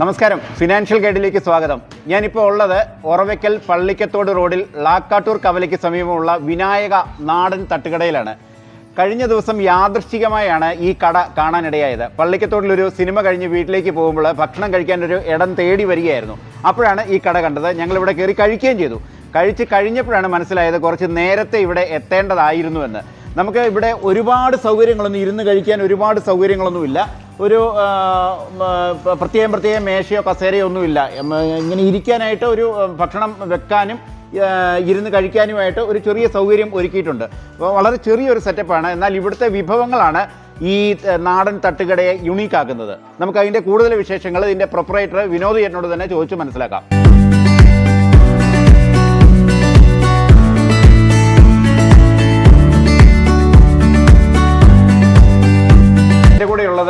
നമസ്കാരം. ഫിനാൻഷ്യൽ ഗൈഡിലേക്ക് സ്വാഗതം. ഞാനിപ്പോൾ ഉള്ളത് ഒറവയ്ക്കൽ പള്ളിക്കത്തോട് റോഡിൽ ലാക്കാട്ടൂർ കവലയ്ക്ക് സമീപമുള്ള വിനായക നാടൻ തട്ടുകടയിലാണ്. കഴിഞ്ഞ ദിവസം യാദൃശ്ചികമായാണ് ഈ കട കാണാനിടയായത്. പള്ളിക്കത്തോടിലൊരു സിനിമ കഴിഞ്ഞ് വീട്ടിലേക്ക് പോകുമ്പോൾ ഭക്ഷണം കഴിക്കാൻ ഒരു ഇടം തേടി വരികയായിരുന്നു. അപ്പോഴാണ് ഈ കട കണ്ടത്. ഞങ്ങളിവിടെ കയറി കഴിക്കുകയും ചെയ്തു. കഴിച്ച് കഴിഞ്ഞപ്പോഴാണ് മനസ്സിലായത് കുറച്ച് നേരത്തെ ഇവിടെ എത്തേണ്ടതായിരുന്നുവെന്ന് നമുക്ക് ഇവിടെ ഒരുപാട് സൗകര്യങ്ങളൊന്നും ഇരുന്ന് കഴിക്കാൻ ഒരുപാട് സൗകര്യങ്ങളൊന്നുമില്ല. ഒരു പ്രത്യേകം പ്രത്യേകം മേശയോ കസേരയോ ഒന്നുമില്ല. ഇങ്ങനെ ഇരിക്കാനായിട്ട് ഒരു ഭക്ഷണം വെക്കാനും ഇരുന്ന് കഴിക്കാനുമായിട്ട് ഒരു ചെറിയ സൗകര്യം ഒരുക്കിയിട്ടുണ്ട്. അപ്പോൾ വളരെ ചെറിയൊരു സെറ്റപ്പാണ്. എന്നാൽ ഇവിടുത്തെ വിഭവങ്ങളാണ് ഈ നാടൻ തട്ടുകടയെ യുണീക്കാക്കുന്നത് നമുക്ക് അതിന്റെ കൂടുതൽ വിശേഷങ്ങൾ ഇതിന്റെ പ്രൊപ്പറേറ്റർ വിനോദ് ചേട്ടനോട് തന്നെ ചോദിച്ച് മനസ്സിലാക്കാം.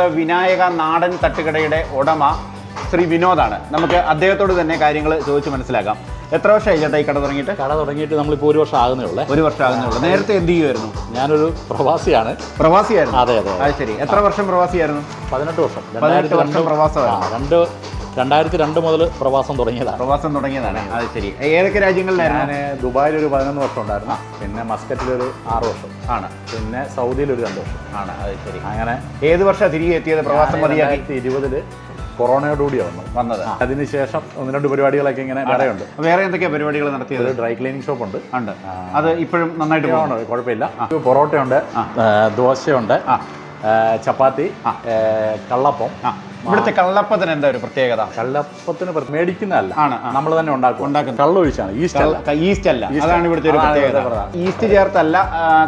വിനായക നാടൻ തട്ടുകടയുടെ ഉടമ ശ്രീ വിനോദാണ്. നമുക്ക് അദ്ദേഹത്തോട് തന്നെ കാര്യങ്ങൾ ചോദിച്ച് മനസ്സിലാക്കാം. എത്ര വർഷമായി ചേട്ടാ ഈ കട തുടങ്ങിയിട്ട്? കട തുടങ്ങിയിട്ട് നമ്മളിപ്പോൾ ഒരു വർഷം ആകുന്നേ ഉള്ളേ. ഒരു വർഷം ആകുന്നുള്ളൂ നേരത്തെ എന്ത് ചെയ്യുമായിരുന്നു ഞാനൊരു പ്രവാസിയാണ്. പ്രവാസിയായിരുന്നു? അതെ അതെ അത്. ശരി. എത്ര വർഷം പ്രവാസിയായിരുന്നു? പതിനെട്ട് വർഷം. പതിനെട്ട് വർഷം പ്രവാസമായിരുന്നു. രണ്ട് രണ്ടായിരത്തി രണ്ട് മുതൽ പ്രവാസം തുടങ്ങിയതാണ്. പ്രവാസം തുടങ്ങിയതാണ്. അത് ശരി. ഏതൊക്കെ രാജ്യങ്ങളിലായിരുന്നു? ഞാൻ ദുബായിൽ ഒരു പതിനൊന്ന് വർഷം ഉണ്ടായിരുന്നു. പിന്നെ മസ്കറ്റിൽ ഒരു ആറ് വർഷം. ആണ്. പിന്നെ സൗദിയിൽ ഒരു രണ്ട് വർഷം. ആണ്. അത് ശരി. അങ്ങനെ ഏത് വർഷം തിരികെ എത്തിയത്? പ്രവാസം മതിയാക്കി? ഇരുപതിൽ കൊറോണയോടുകൂടിയാണ് വന്നത്. വന്നത്. അതിനുശേഷം ഒന്ന് രണ്ട് പരിപാടികളൊക്കെ ഇങ്ങനെ വേറെ ഉണ്ട്. വേറെ എന്തൊക്കെയാ പരിപാടികൾ നടത്തിയത്? ഒരു ഡ്രൈ ക്ലീനിങ് ഷോപ്പ് ഉണ്ട്. ഉണ്ട് അത് ഇപ്പോഴും നന്നായിട്ട് പോകണോ കുഴപ്പമില്ല. പൊറോട്ടയുണ്ട് ആ, ദോശയുണ്ട് ചപ്പാത്തി കള്ളപ്പം ആ. ഇവിടുത്തെ കള്ളപ്പത്തിന് എന്താ ഒരു പ്രത്യേകത? കള്ളപ്പത്തിന് മേടിക്കുന്നതല്ല. ആണ്, നമ്മൾ തന്നെ ഉണ്ടാക്കും ഉണ്ടാക്കുന്നത്. കള്ളൊഴിച്ചാണ് ഈസ്റ്റ് അല്ല ഈസ്റ്റ് അല്ല അതാണ് ഇവിടുത്തെ ഒരു പ്രത്യേകത. ഈസ്റ്റ് ചേർത്തല്ല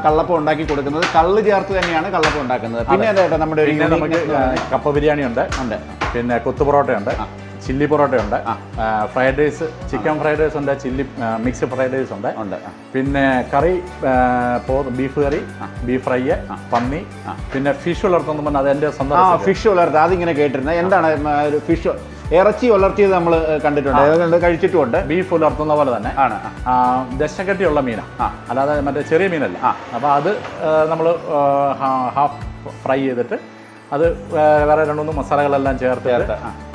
കള്ളപ്പം ഉണ്ടാക്കി കൊടുക്കുന്നത്. കള്ള് ചേർത്ത് തന്നെയാണ് കള്ളപ്പം ഉണ്ടാക്കുന്നത്. പിന്നെ എന്താ നമ്മുടെ ഒരു നമുക്ക്? കപ്പ ബിരിയാണി ഉണ്ട്. ഉണ്ട് പിന്നെ കൊത്തു പൊറോട്ടയുണ്ട്. Chilli പൊറോട്ടയുണ്ട്. Fried rice chicken fried rice ഉണ്ട് ചില്ലി മിക്സ് ഫ്രൈഡ് റൈസ് ഉണ്ട്. ഉണ്ട് പിന്നെ കറി ബീഫ് കറി ബീഫ് ഫ്രൈ പന്നി പിന്നെ ഫിഷ് വളർത്തുന്നു പറഞ്ഞാൽ അത് എന്റെ സ്വന്തം. ഫിഷ് വളർത്തുക അതിങ്ങനെ കേട്ടിരുന്നത്. എന്താണ് ഒരു ഫിഷ് ഇറച്ചി വളർത്തിയത് നമ്മൾ കണ്ടിട്ടുണ്ട്. കഴിച്ചിട്ടുമുണ്ട്. ബീഫ് പുലർത്തുന്ന പോലെ തന്നെ. ആണ് ദശകട്ടിയുള്ള മീനാണ് അല്ലാതെ മറ്റേ ചെറിയ മീനല്ല. അപ്പോൾ അത് നമ്മൾ ഹാഫ് ഫ്രൈ ചെയ്തിട്ട് അത് വേറെ രണ്ടുമൂന്ന് മസാലകളെല്ലാം ചേർത്ത്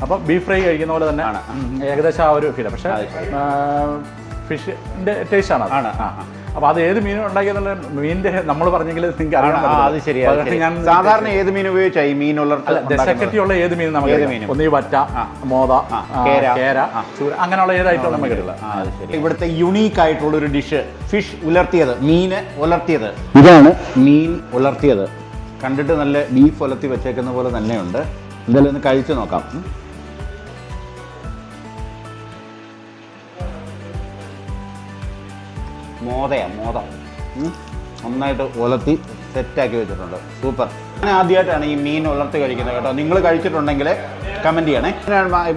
അപ്പോൾ ബീഫ് ഫ്രൈ കഴിക്കുന്ന പോലെ തന്നെ ഏകദേശം ആ ഒരു ഫീല പക്ഷേ ഫിഷിന്റെ ടേസ്റ്റ് ആണ് ആണ്, അപ്പൊ അപ്പോൾ അത് ഏത് മീനും ഉണ്ടാക്കിയെന്നുള്ള മീനിന്റെ നമ്മൾ പറഞ്ഞെങ്കിൽ നിങ്ങൾക്ക് അത്. ഞാൻ സാധാരണ ഏത് മീൻ ഉപയോഗിച്ചാ ഈ വളർത്തുക ദശക്കട്ടിയുള്ള ഏത് മീൻ നമുക്ക് ഏത് ഈ ഒന്നീ വറ്റ മോദ കേര. കേര ചൂര അങ്ങനെയുള്ള ഏതായിട്ടും നമുക്ക് കിട്ടില്ല. ആ, അത് ശരി. ഇവിടുത്തെ യുണീക്ക് ആയിട്ടുള്ള ഒരു ഡിഷ് ഫിഷ് ഉലർത്തിയത് മീന് ഉലർത്തിയത് ഇതാണ് മീൻ ഉലർത്തിയത് കണ്ടിട്ട് നല്ല ബീഫ് ഒലത്തി വെച്ചേക്കുന്ന പോലെ തന്നെയുണ്ട്. എന്തായാലും ഒന്ന് കഴിച്ചു നോക്കാം. മോതയാ മോത. നന്നായിട്ട് ഒലത്തി സെറ്റാക്കി വെച്ചിട്ടുണ്ട്. സൂപ്പർ ഞാൻ ആദ്യമായിട്ടാണ് ഈ മീൻ ഉലർത്തി കഴിക്കുന്നത് കേട്ടോ. നിങ്ങൾ കഴിച്ചിട്ടുണ്ടെങ്കിൽ കമന്റ് ചെയ്യണേ.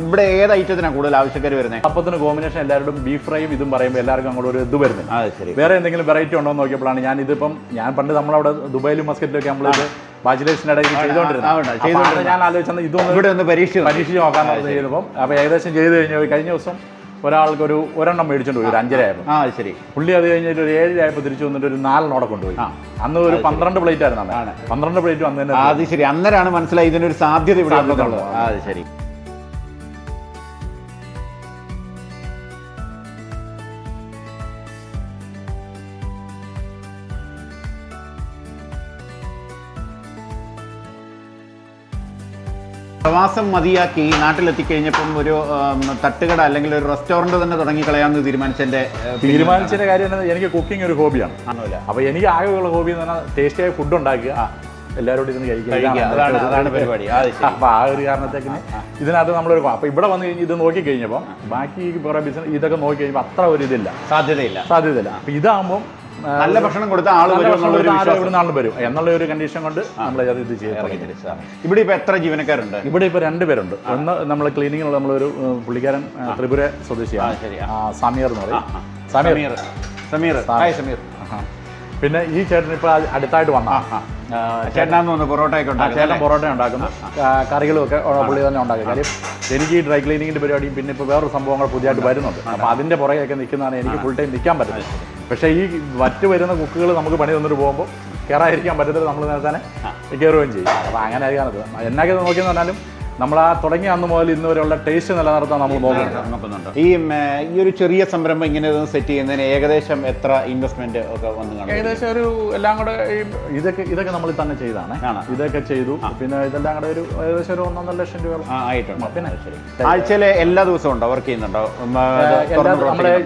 ഇവിടെ ഏത് ഐറ്റത്തിനാണ് കൂടുതൽ ആവശ്യക്കാർ വരുന്നത് അപ്പത്തിന് കോമ്പിനേഷൻ എല്ലാവരും ബീഫ് ഫ്രൈയും ഇതും പറയുമ്പോൾ എല്ലാവർക്കും അങ്ങോട്ട് ഒരു ഇത് വരുന്നത് അത് ശരി. വേറെ എന്തെങ്കിലും വെറൈറ്റി ഉണ്ടോ എന്ന് നോക്കിയപ്പോഴാണ് ഞാൻ ഇതിപ്പം ഞാൻ പണ്ട് നമ്മളവിടെ ദുബായിലും മസ്കറ്റിലൊക്കെ നമ്മൾ ബാച്ചിലേഴ്സിന്റെ ഇടയിൽ. ചെയ്തുകൊണ്ടിരുന്നത്. ഞാൻ ആലോചിച്ചത് ഇതൊന്നും ഇവിടെ ഒന്ന് പരീക്ഷ പരീക്ഷിച്ച് നോക്കാൻ ചെയ്തപ്പം അപ്പോൾ ഏകദേശം ചെയ്ത് കഴിഞ്ഞ. കഴിഞ്ഞ ദിവസം ഒരാൾക്ക് ഒരു ഒരെണ്ണം മേടിച്ചോണ്ട് പോയി ഒരു അഞ്ചര ആയപ്പോൾ ആ ശരി. പുള്ളി അത് കഴിഞ്ഞിട്ട് ഒരു ഏഴരയായപ്പോൾ തിരിച്ചു വന്നിട്ട് ഒരു നാലെണ്ണോടെ കൊണ്ടുപോയി. അന്ന് ഒരു പന്ത്രണ്ട് പ്ലേറ്റ് ആയിരുന്നു. പന്ത്രണ്ട് പ്ലേറ്റ് വന്നതിന് അത് ശരി. അന്നേരമാണ് മനസ്സിലായി ഇതിനൊരു സാധ്യത ഇവിടെ അത് ശരി. പ്രവാസം മതിയാക്കി നാട്ടിലെത്തിക്കഴിഞ്ഞപ്പം ഒരു തട്ടുകട അല്ലെങ്കിൽ ഒരു റെസ്റ്റോറന്റ് തന്നെ തുടങ്ങി കളയാമെന്ന് തീരുമാനിച്ചതിന്റെ തീരുമാനിച്ചതിന്റെ കാര്യം എന്താ എനിക്ക് കുക്കിംഗ് ഒരു ഹോബിയാണ്. ആണല്ല? അപ്പോൾ എനിക്ക് ആകെയുള്ള ഹോബി എന്ന് പറഞ്ഞാൽ ടേസ്റ്റിയായ ഫുഡ് ഉണ്ടാക്കുക. എല്ലാവരോടും ഇരുന്ന് കഴിക്കുക. കഴിക്കുക. അതാണ് അതാണ് അപ്പൊ ആ ഒരു കാരണത്തേക്കിന് ഇതിനകത്ത് നമ്മളൊരു അപ്പൊ ഇവിടെ വന്ന് കഴിഞ്ഞ് ഇത് നോക്കി കഴിഞ്ഞപ്പോൾ ബാക്കി കുറെ ബിസിനസ് ഇതൊക്കെ നോക്കി കഴിഞ്ഞപ്പോൾ അത്ര ഒരു ഇതില്ല. സാധ്യതയില്ല. സാധ്യതയില്ല. അപ്പൊ ഇതാകുമ്പോൾ നല്ല ഭക്ഷണം കൊടുത്ത ആൾ ഇവിടെ നാളും വരും. എന്നുള്ള ഒരു കണ്ടീഷൻ കൊണ്ട് നമ്മൾ അത് ഇത് ചെയ്യാൻ. ഇവിടെ ഇപ്പൊ എത്ര ജീവനക്കാരുണ്ട്? ഇവിടെ ഇപ്പോൾ രണ്ട് പേരുണ്ട്. ഒന്ന് നമ്മൾ ക്ലീനിങ്ങിലുള്ള നമ്മളൊരു പുള്ളിക്കാരൻ ത്രിപുര സ്വദേശിയാണ്. സമീർ എന്ന് പറയും. സമീർ. സമീർ. സമീർ ഹായ് സമീർ. പിന്നെ ഈ ചേട്ടൻ ഇപ്പൊ അടുത്തായിട്ട് വന്ന. ചേട്ടനാന്ന് തോന്നുന്നു പൊറോട്ട ഒക്കെ ഉണ്ടാക്കുന്നത് ചേട്ടൻ പൊറോട്ട ഉണ്ടാക്കുന്നു. കറികളും ഒക്കെ പുള്ളി തന്നെ ഉണ്ടാക്കും. കാര്യം എനിക്ക് ഈ ഡ്രൈ ക്ലീനിങ്ങിന്റെ പരിപാടിയും പിന്നെ ഇപ്പോൾ വേറൊരു സംഭവങ്ങൾ പുതിയതായിട്ട് വരുന്നുണ്ട്. അപ്പോൾ അതിന്റെ പുറകെയൊക്കെ നിൽക്കുന്നതാണ് എനിക്ക് ഫുൾ ടൈം നിൽക്കാൻ പറ്റുന്നത്. പക്ഷേ ഈ വറ്റ് വരുന്ന കുക്കുകൾ നമുക്ക് പണി തന്നിട്ട് പോകുമ്പോൾ കയറാതിരിക്കാൻ പറ്റത്തില്ല നമ്മൾ നേരത്തെ തന്നെ കയറുകയും ചെയ്യും. അപ്പോൾ അങ്ങനെ അറിയാനത് എന്നൊക്കെ നോക്കിയെന്ന് പറഞ്ഞാലും നമ്മൾ ആ തുടങ്ങിയ അന്ന് മുതൽ ഇന്ന് വരെയുള്ള ടേസ്റ്റ് നിലനിർത്താൻ നമ്മൾ നോക്കുന്നുണ്ട്. ഈ ഈ ഒരു ചെറിയ സംരംഭം ഇങ്ങനെ സെറ്റ് ചെയ്യുന്നതിന് ഏകദേശം എത്ര ഇൻവെസ്റ്റ്മെന്റ് ഒക്കെ വന്നു കാണും? ഏകദേശം ഒരു എല്ലാം കൂടെ ഇതൊക്കെ ഇതൊക്കെ നമ്മൾ തന്നെ ചെയ്താണ്? ഇതൊക്കെ ചെയ്തു. പിന്നെ ഇതെല്ലാം കൂടെ ഒരു ഏകദേശം ഒരു ഒന്നൊന്നര ലക്ഷം രൂപ. ആ, ആയിട്ടുണ്ട്. പിന്നെ ആഴ്ചയിലെ എല്ലാ ദിവസവും ഉണ്ടോ? വർക്ക് ചെയ്യുന്നുണ്ടോ? നമ്മുടെ?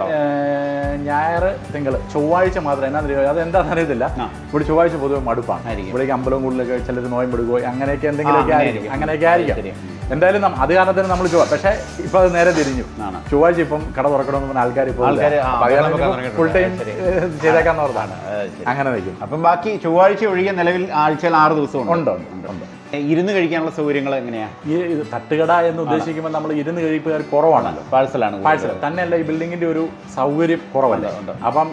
ഞായർ തിങ്കൾ ചൊവ്വാഴ്ച മാത്രം. എന്നാ തിരിയോ അത് എന്താണെന്ന് അറിയത്തില്ല. ഇവിടെ ചൊവ്വാഴ്ച പൊതുവെ മടുപ്പാണ്. ഇവിടേക്ക് അമ്പലം കൂടുതലൊക്കെ ചിലർ നോയമ്പെടുക്കുകയോ അങ്ങനെയൊക്കെ എന്തെങ്കിലുമൊക്കെ ആയിരിക്കും. അങ്ങനെയൊക്കെ ആയിരിക്കും. എന്തായാലും അത് കാരണത്തിന് നമ്മൾ ചൊവ്വാ. പക്ഷേ ഇപ്പൊ അത് നേരെ തിരിഞ്ഞു. ചൊവ്വാഴ്ച ഇപ്പം കട തുറക്കണമെന്ന് പറഞ്ഞ ആൾക്കാർ ഇപ്പോൾ ഫുൾ ടൈം. ചെയ്തേക്കാന്ന് പറഞ്ഞാണ് അങ്ങനെ നിൽക്കും. അപ്പം ബാക്കി ചൊവ്വാഴ്ച ഒഴികെ നിലവിൽ ആഴ്ചയിൽ ആറ് ദിവസം ഉണ്ട് ഉണ്ട് ഉണ്ട്. ഇരുന്ന് കഴിക്കാനുള്ള സൗകര്യങ്ങൾ എങ്ങനെയാണ് ഈ ഇത് തട്ടുകട എന്ന് ഉദ്ദേശിക്കുമ്പോൾ നമ്മൾ ഇരുന്ന് കഴിപ്പുകാർ കുറവാണല്ലോ. പാഴ്സലാണ് പാഴ്സൽ. തന്നെയല്ല ഈ ബിൽഡിങ്ങിന്റെ ഒരു സൗകര്യം കുറവല്ല? അപ്പം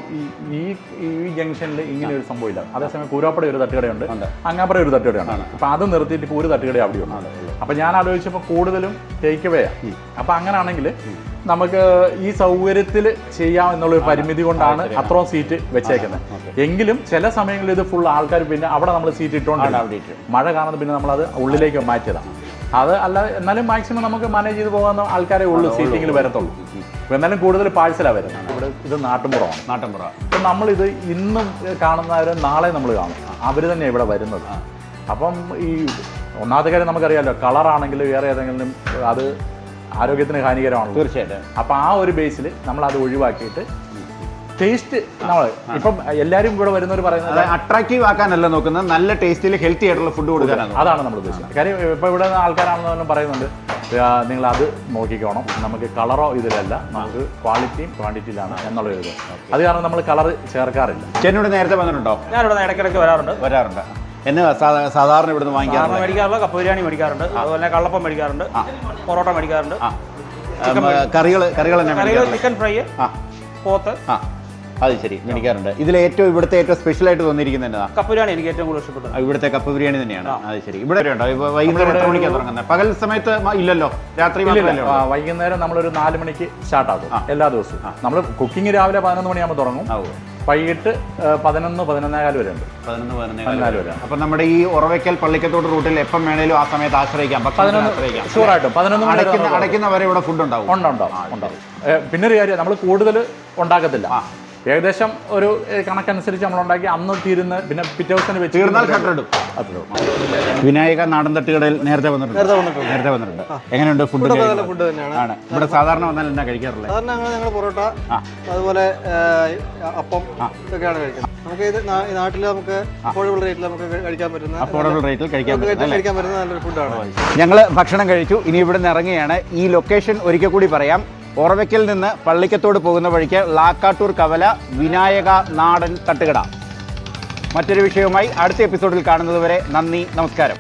ഈ- ഈ ജംഗ്ഷനിൽ ഇങ്ങനെ ഒരു സംഭവമില്ല അതേസമയം കൂരാപ്പടി ഒരു തട്ടുകടയുണ്ട് ഉണ്ട്. അങ്ങാപ്പുറ ഒരു തട്ടുകടയാണ് അപ്പം അത് നിർത്തിയിട്ട് ഇപ്പോൾ ഒരു തട്ടുകട അവിടെയുണ്ട്. അപ്പം ഞാൻ ആലോചിച്ചപ്പോൾ കൂടുതലും ടേക്ക് അവേ അപ്പൊ അങ്ങനെയാണെങ്കിൽ നമുക്ക് ഈ സൗകര്യത്തിൽ ചെയ്യാം എന്നുള്ളൊരു പരിമിതി കൊണ്ടാണ് അത്രയും സീറ്റ് വെച്ചേക്കുന്നത്. എങ്കിലും ചില സമയങ്ങളിൽ ഇത് ഫുൾ ആൾക്കാർ പിന്നെ അവിടെ നമ്മൾ സീറ്റ് ഇട്ടുകൊണ്ടാണ് മഴ കാണുന്നത് പിന്നെ നമ്മളത് ഉള്ളിലേക്ക് മാറ്റിയതാണ് അത് അല്ല എന്നാലും മാക്സിമം നമുക്ക് മാനേജ് ചെയ്ത് പോകാവുന്ന ആൾക്കാരെ ഉള്ളൂ സീറ്റിങ്ങിൽ വരത്തുള്ളൂ. എന്നാലും കൂടുതൽ പാഴ്സലാണ് വരുന്നത്. ഇവിടെ ഇത് നാട്ടുമ്പുറമാണ്. നാട്ടുമ്പുറ. അപ്പം നമ്മളിത് ഇന്നും കാണുന്നവരെ നാളെ നമ്മൾ കാണും. അവർ തന്നെയാണ് ഇവിടെ വരുന്നത്. അപ്പം ഈ ഒന്നാമത്തെ കാര്യം നമുക്കറിയാമല്ലോ കളറാണെങ്കിലും വേറെ ഏതെങ്കിലും അത് ആരോഗ്യത്തിന് ഹാനികരമാണ് തീർച്ചയായിട്ടും. അപ്പൊ ആ ഒരു ബേസിൽ നമ്മൾ അത് ഒഴിവാക്കിയിട്ട് ടേസ്റ്റ് നമ്മൾ ഇപ്പം എല്ലാവരും ഇവിടെ വരുന്നവർ പറയുന്നത് അട്രാക്റ്റീവ് ആക്കാനല്ല നോക്കുന്നത് നല്ല ടേസ്റ്റിൽ ഹെൽത്തി ആയിട്ടുള്ള ഫുഡ് കൊടുക്കാനാണ് അതാണ് നമ്മൾ ഉദ്ദേശിക്കുന്നത്. കാര്യം ഇപ്പോൾ ഇവിടെ ആൾക്കാരാണെന്ന് പറയുന്നുണ്ട് നിങ്ങൾ അത് നോക്കിക്കോണം. നമുക്ക് കളറോ ഇതിലല്ല നമുക്ക് ക്വാളിറ്റിയും ക്വാണ്ടിറ്റിയിലാണ് എന്നുള്ള ഒരു ഇത്. അത് കാരണം നമ്മൾ കളർ ചേർക്കാറില്ല. ചേട്ടനോട് നേരത്തെ വന്നിട്ടുണ്ടോ? ഞാനിവിടെ ഇടയ്ക്കിടയ്ക്ക് വരാറുണ്ട്. വരാറുണ്ട്. എന്നെ സാധാരണ ഇവിടുന്ന് വാങ്ങിക്കാറുണ്ട് മേടിക്കാറുള്ള കപ്പ ബിരിയാണി മേടിക്കാറുണ്ട്. അതുപോലെ കള്ളപ്പം മേടിക്കാറുണ്ട്. പൊറോട്ട മേടിക്കാറുണ്ട്. കറികൾ കറികൾ ചിക്കൻ ഫ്രൈ. ആ. പോത്ത്. ആ. അത് ശരി. മേടിക്കാറുണ്ട്. ഇതിൽ ഏറ്റവും ഇവിടുത്തെ ഏറ്റവും സ്പെഷ്യൽ ആയിട്ട് തോന്നിയിരിക്കുന്നത് എന്നതാ കപ്പ ബിരിയാണി എനിക്ക് ഏറ്റവും കൂടുതൽ ഇഷ്ടപ്പെട്ടത്. ഇവിടുത്തെ കപ്പ ബിരിയാണി തന്നെയാണ്. അത് ശരി. ഇവിടെ ഉണ്ടോ? ഇപ്പൊ വൈകുന്നേരം എത്ര മണിക്കാണ് തുടങ്ങുന്നത് പകൽ സമയത്ത് ഇല്ലല്ലോ? രാത്രി? വൈകുന്നേരം നമ്മളൊരു നാല് മണിക്ക് സ്റ്റാർട്ട് ആകും എല്ലാ ദിവസവും. നമ്മൾ കുക്കിംഗ് രാവിലെ പതിനൊന്ന് മണിയാകുമ്പോൾ തുടങ്ങും. വൈകിട്ട് പതിനൊന്ന് പതിനൊന്നേകാൽ വരെ ഉണ്ട്. പതിനൊന്ന് പതിനൊന്നേകാൽ വരെ. അപ്പൊ നമ്മുടെ ഈ ഉറവയ്ക്കൽ പള്ളിക്കത്തോട് റൂട്ടിൽ എപ്പം വേണേലും ആ സമയത്ത് ആശ്രയിക്കാം ആശ്രയിക്കാം. ഷുവറായിട്ടും പതിനൊന്ന് വരെ അടയ്ക്കുന്ന നമ്മൾ ഇവിടെ ഫുഡ് ഉണ്ടാവും. ഉണ്ട് ഉണ്ടാവും ഉണ്ടാവും പിന്നെ ഒരു കാര്യം നമ്മൾ കൂടുതൽ ഉണ്ടാക്കത്തില്ല. ഏകദേശം ഒരു കണക്കനുസരിച്ച് നമ്മൾ ഉണ്ടാക്കി അന്ന് തീരുന്ന പിന്നെ പിറ്റേ ദിവസം വെച്ച് തീർന്നാൽ ഷട്ടറിടും വിനായക നാടൻ തട്ടുകടയിൽ നേരത്തെ വന്നിട്ടുണ്ട്. നേരത്തെ വന്നിട്ടുണ്ട്. എങ്ങനെയുണ്ട് ഫുഡ് ഫുഡ് തന്നെയാണ്. ആണ്. ഇവിടെ സാധാരണ വന്നാൽ എന്നാ കഴിക്കാറുള്ളത് സാധാരണ ഞങ്ങൾ പൊറോട്ട അതുപോലെ അപ്പം ഇതൊക്കെയാണ് കഴിക്കുന്നത്. നമുക്ക് ഇത് നാട്ടിൽ നമുക്ക് അഫോർഡബിൾ റേറ്റിൽ നമുക്ക് കഴിക്കാൻ പറ്റുന്ന അഫോർഡബിൾ റേറ്റിൽ കഴിക്കാൻ പറ്റുന്ന നല്ലൊരു ഫുഡാണ് ഞങ്ങൾ ഭക്ഷണം കഴിച്ചു. ഇനി ഇവിടെ നിന്ന് ഇറങ്ങുകയാണ്. ഈ ലൊക്കേഷൻ ഒരിക്കൽ കൂടി പറയാം. ഓറവയ്ക്കൽ നിന്ന് പള്ളിക്കത്തോട് പോകുന്ന വഴിക്ക് ലാക്കാട്ടൂർ കവല വിനായക നാടൻ തട്ടുകട. മറ്റൊരു വിഷയവുമായി അടുത്ത എപ്പിസോഡിൽ കാണുന്നതുവരെ നന്ദി നമസ്കാരം.